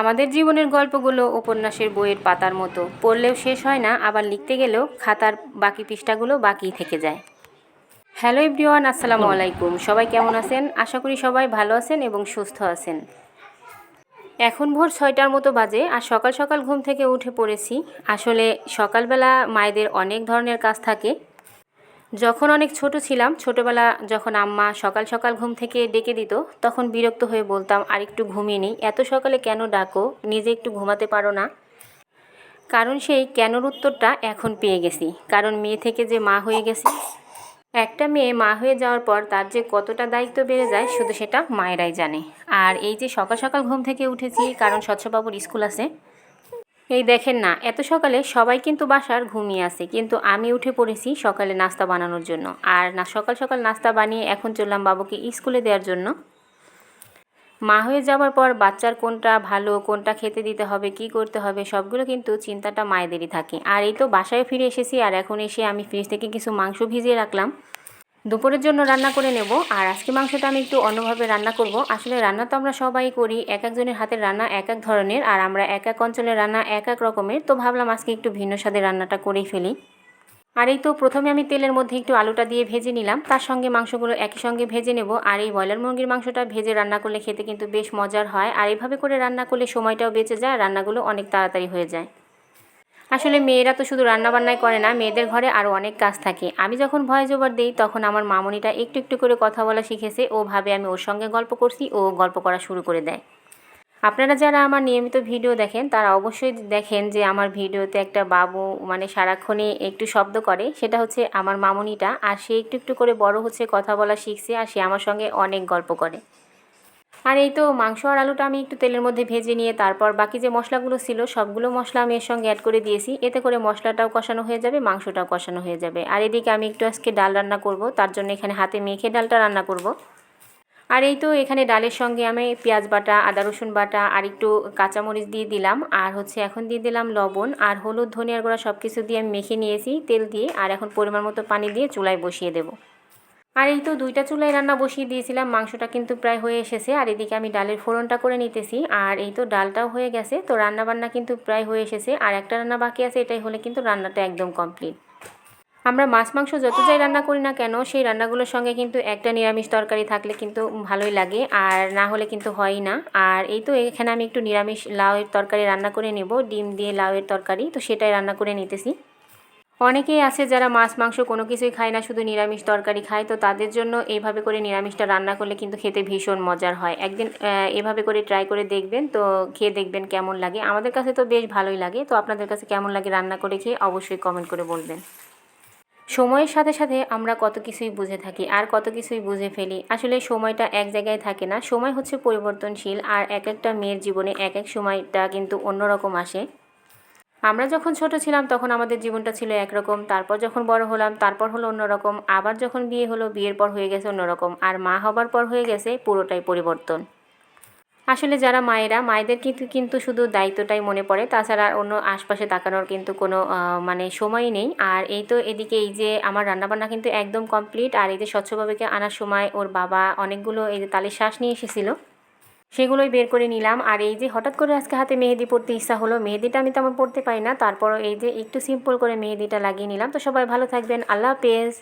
আমাদের জীবনের গল্পগুলো উপন্যাসের বইয়ের পাতার মতো। পড়লেও শেষ হয় না, আবার লিখতে গেলেও খাতার বাকি পৃষ্ঠাগুলো বাকি থেকে যায়। হ্যালো এভরিওয়ান, আসসালামু আলাইকুম। সবাই কেমন আছেন? আশা করি সবাই ভালো আছেন এবং সুস্থ আছেন। এখন ভোর ছয়টার মতো বাজে আর সকাল সকাল ঘুম থেকে উঠে পড়েছি। আসলে সকালবেলা মায়েদের অনেক ধরনের কাজ থাকে। যখন অনেক ছোট ছিলাম, ছোটবেলা যখন আম্মা সকাল সকাল ঘুম থেকে ডেকে দিত, তখন বিরক্ত হয়ে বলতাম, আর একটু ঘুমিয়ে নিই। এত সকালে কেন ডাকো? নিজে একটু ঘুমাতে পারো না। কারণ সেই কেনর উত্তরটা এখন পেয়ে গেছি। কারণ মেয়ে থেকে যে মা হয়ে গেছি, একটা মেয়ে মা হয়ে যাওয়ার পর তার যে কতটা দায়িত্ব বেড়ে যায়, শুধু সেটা মায়েরাই জানে। আর এই যে সকাল সকাল ঘুম থেকে উঠেছি, কারণ স্বচ্ছবাবুর স্কুল আছে এই দেখেন না, এত সকালে সবাই কিন্তু বাসার ঘুমিয়ে আছে, কিন্তু আমি উঠে পড়েছি সকালে নাস্তা বানানোর জন্য। আর না, সকাল সকাল নাস্তা বানিয়ে এখন চললাম বাবুকে স্কুলে দেওয়ার জন্য। মা হয়ে যাওয়ার পর বাচ্চার কোনটা ভালো, কোনটা খেতে দিতে হবে, কি করতে হবে, সবগুলো কিন্তু চিন্তাটা মায়েদেরই থাকে। আর এই তো বাসায় ফিরে এসেছি, আর এখন এসে আমি ফ্রিজ থেকে কিছু মাংস ভিজিয়ে রাখলাম। দুপুরের জন্য রান্না করে নেব, আর আজকে মাংসটা আমি একটু অন্যভাবে রান্না করব। আসলে রান্না তো আমরা সবাই করি, এক একজনের হাতের রান্না এক এক ধরনের, আর আমরা এক এক অঞ্চলের রান্না এক এক রকমের, তো ভাবলাম আজকে একটু ভিন্ন স্বাদের রান্নাটা করেই ফেলি। আর এই তো প্রথমে আমি তেলের মধ্যে একটু আলুটা দিয়ে ভেজে নিলাম, তার সঙ্গে মাংসগুলো একই সঙ্গে ভেজে নেব, আর এই ব্রয়লার মুরগির মাংসটা ভেজে রান্না করলে খেতে কিন্তু বেশ মজার হয়, আর এইভাবে করে রান্না করলে সময়টাও বেঁচে যায় রান্নাগুলো অনেক তাড়াতাড়ি হয়ে যায়। আসলে মেয়েরা তো শুধু রান্নাবান্নাই করে না, মেয়েদের ঘরে আরও অনেক কাজ থাকে। আমি যখন ভয়েস ওভার দিই, তখন আমার মামনিটা একটু একটু করে কথা বলা শিখেছে। ও ভাবে আমি ওর সঙ্গে গল্প করছি, ও গল্প করা শুরু করে দেয়। আপনারা যারা আমার নিয়মিত ভিডিও দেখেন, তারা অবশ্যই দেখেন যে আমার ভিডিওতে একটা বাবু মানে সারাক্ষণে একটু শব্দ করে। সেটা হচ্ছে আমার মামনিটা, আর সে একটু একটু করে বড় হচ্ছে, কথা বলা শিখছে, আর সে আমার সঙ্গে অনেক গল্প করে। আর এই তো মাংস আর আলুটা আমি একটু তেলের মধ্যে ভেজে নিয়ে তারপর বাকি যে মশলাগুলো ছিল, সবগুলো মশলা আমি এর সঙ্গে অ্যাড করে দিয়েছি। এতে করে মশলাটাও কষানো হয়ে যাবে, মাংসটাও কষানো হয়ে যাবে। আর এদিকে আমি একটু আজকে ডাল রান্না করব, তার জন্য এখানে হাতে মেখে ডালটা রান্না করব। আর এই তো এখানে ডালের সঙ্গে আমি পেঁয়াজ বাটা, আদা রসুন বাটা আর একটু কাঁচামরিচ দিয়ে দিলাম। আর হচ্ছে এখন দিয়ে দিলাম লবণ আর হলুদ, ধনিয়ার গুঁড়া সব কিছু দিয়ে আমি মেখে নিয়েছি তেল দিয়ে। আর এখন পরিমাণ মতো পানি দিয়ে চুলায় বসিয়ে দেবো। আর এই তো দুইটা চুলায় রান্না বসিয়ে দিয়েছিলাম, মাংসটা কিন্তু প্রায় হয়ে এসেছে। আর এদিকে আমি ডালের ফোড়নটা করে নিতেছি। আর এই তো ডালটাও হয়ে গেছে, তো রান্না বান্না কিন্তু প্রায় হয়ে এসেছে। আর একটা রান্না বাকি আছে, এটাই হলে কিন্তু রান্নাটা একদম কমপ্লিট। আমরা মাছ, মাংস যত যাই রান্না করি না কেন, সেই রান্নাগুলোর সঙ্গে কিন্তু একটা নিরামিষ তরকারি থাকলে কিন্তু ভালোই লাগে, আর না হলে কিন্তু হয় না। আর এই তো এখানে আমি একটু নিরামিষ লাউয়ের তরকারি রান্না করে নেব, ডিম দিয়ে লাউয়ের তরকারি, তো সেটাই রান্না করে নিতেছি। অনেকেই আছে যারা মাছ, মাংস কোনো কিছুই খায় না, শুধু নিরামিষ তরকারি খায়। তো তাদের জন্য এইভাবে করে নিরামিষটা রান্না করলে কিন্তু খেতে ভীষণ মজার হয়। একদিন এভাবে করে ট্রাই করে দেখবেন, তো খেয়ে দেখবেন কেমন লাগে। আমাদের কাছে তো বেশ ভালোই লাগে। তো আপনাদের কাছে কেমন লাগে রান্না করে খেয়ে অবশ্যই কমেন্ট করে বলবেন। সময়ের সাথে সাথে আমরা কত কিছুই বুঝে থাকি আর কত কিছুই বুঝে ফেলি। আসলে সময়টা এক জায়গায় থাকে না। সময় হচ্ছে পরিবর্তনশীল আর এক একটা মেয়ের জীবনে এক এক সময়টা কিন্তু অন্যরকম আসে। আমরা যখন ছোট ছিলাম তখন আমাদের জীবনটা ছিল একরকম, তারপর যখন বড় হলাম, তারপর হলো অন্যরকম, আবার যখন বিয়ে হলো, বিয়ের পর হয়ে গেছে অন্যরকম, আর মা হবার পর হয়ে গেছে পুরোটাই পরিবর্তন। আসলে যারা মায়েরা, মায়েদের কিন্তু কিন্তু শুধু দায়িত্বটাই মনে পড়ে, তাছাড়া অন্য আশপাশে তাকানোর কিন্তু কোনো মানে সময় নেই। আর এই তো এদিকে এই যে আমার রান্নাবান্না কিন্তু একদম কমপ্লিট আর এই যে স্বচ্ছভাবেকে আনার সময় ওর বাবা অনেকগুলো এই যে তালের শ্বাস নিয়ে এসেছিল। সেগুলোই বের করে নিলাম। আর এই যে হঠাৎ করে আজকে হাতে মেহেদি পড়তে ইচ্ছা হলো, মেহেদিটা আমি তেমন পড়তে পারি না। তারপরও এই যে একটু সিম্পল করে মেহেদিটা লাগিয়ে নিলাম। তো সবাই ভালো থাকবেন। আল্লাহ হাফেজ।